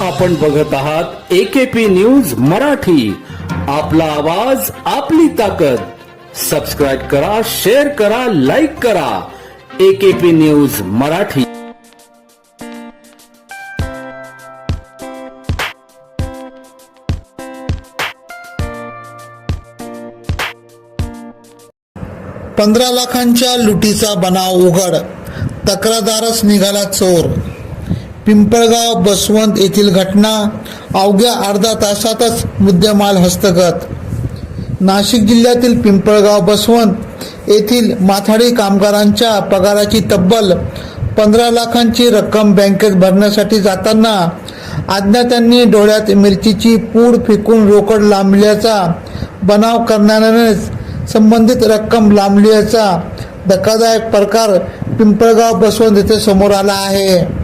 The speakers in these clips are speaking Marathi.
आपण बघत आहात एकेपी न्यूज मराठी. आपला आवाज आपली ताकद. सबस्क्राईब करा शेअर करा लाईक करा. A K P news Marathi. पंधरा लाखांच्या लुटीचा बनाव उघड. तक्रारदारच निघाला चोर. पिंपळगाव बसवंत येथील घटना अवघ्या अर्धा तासातच मुद्देमाल हस्तगत. नाशिक जिल्ह्यातील पिंपळगाव बसवंत येथील माथाडी कामगारांच्या पगाराची तब्बल पंधरा लाखांची रक्कम बँकेत भरण्यासाठी जाताना अज्ञात्यांनी डोळ्यात मिरचीची पूड फेकून रोकड लांबल्याचा बनाव करणाऱ्यानेच संबंधित रक्कम लांबल्याचा धक्कादायक प्रकार पिंपळगाव बसवंत येथे समोर आला आहे.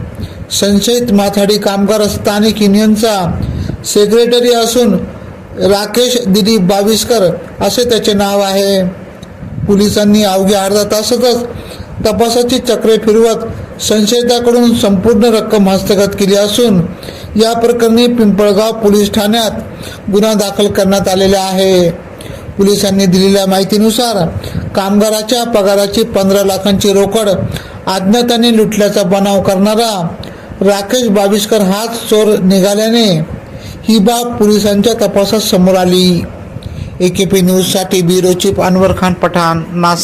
संशयित माथाडी कामगार स्थानिक युनियनचा सेक्रेटरी असून राकेश दिलीप बाविस्कर असे त्याचे नाव आहे. पोलिसांनी अवघ्या अर्धा तासातच तपासाची चक्रे फिरवत संशयिताकडून संपूर्ण रक्कम हस्तगत केली असून या प्रकरणी पिंपळगाव पोलीस ठाण्यात गुन्हा दाखल करण्यात आलेला आहे. पोलिसांनी दिलेल्या माहितीनुसार कामगाराच्या पगाराची पंधरा लाखांची रोकड अज्ञाताने लुटल्याचा बनाव करणारा राकेश बाविस्कर हाच चोर निघाल्याने ही बाब पोलिसांच्या तपासात समोर आली. एकेपी न्यूजसाठी ब्युरो चीफ अनवर खान पठाण नास